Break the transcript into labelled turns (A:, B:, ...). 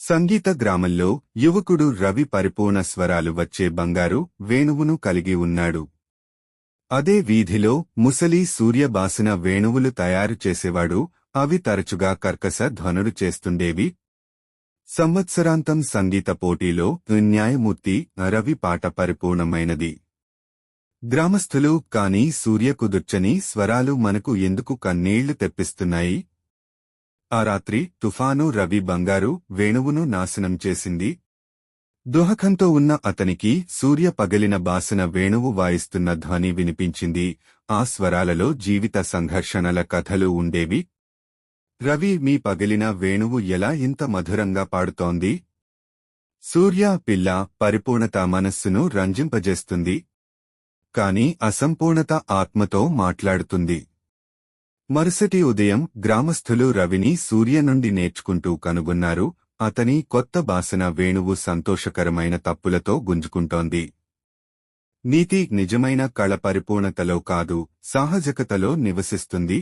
A: సంగీత గ్రామంలో యువకుడు రవి పరిపూర్ణ స్వరాలు వచ్చే బంగారు వేణువును కలిగి ఉన్నాడు. అదే వీధిలో ముసలి సూర్యబాసిన వేణువులు తయారు చేసేవాడు అవి తరచుగా కర్కశ ధ్వనులు చేస్తుండేవి. సంవత్సరాంతం సంగీత పోటీలో న్యాయమూర్తి రవి పాట పరిపూర్ణమైనది. గ్రామస్థులు కాని సూర్య కుదుర్చని స్వరాలు మనకు ఎందుకు కన్నీళ్ళు తెప్పిస్తున్నాయి? ఆ రాత్రి తుఫాను రవి బంగారు వేణువును నాశనం చేసింది. దుహకంతో ఉన్న అతనికి సూర్య పగలిన బాసన వేణువు వాయిస్తున్న ధ్వని వినిపించింది. ఆ స్వరాలలో జీవిత సంఘర్షణల కథలు ఉండేవి. రవి మీ పగిలిన వేణువు ఎలా ఇంత మధురంగా పాడుతోంది? సూర్య పిల్ల పరిపూర్ణత మనస్సును రంజింపజేస్తుంది. కాని అసంపూర్ణత ఆత్మతో మాట్లాడుతుంది. మరుసటి ఉదయం గ్రామస్థులు రవిని సూర్య నుండి నేర్చుకుంటూ కనుగొన్నారు అతని కొత్త బాసన వేణువు సంతోషకరమైన తప్పులతో గుంజుకుంటోంది. నీతి నిజమైన కళ పరిపూర్ణతలో కాదు సాహజకతలో నివసిస్తుంది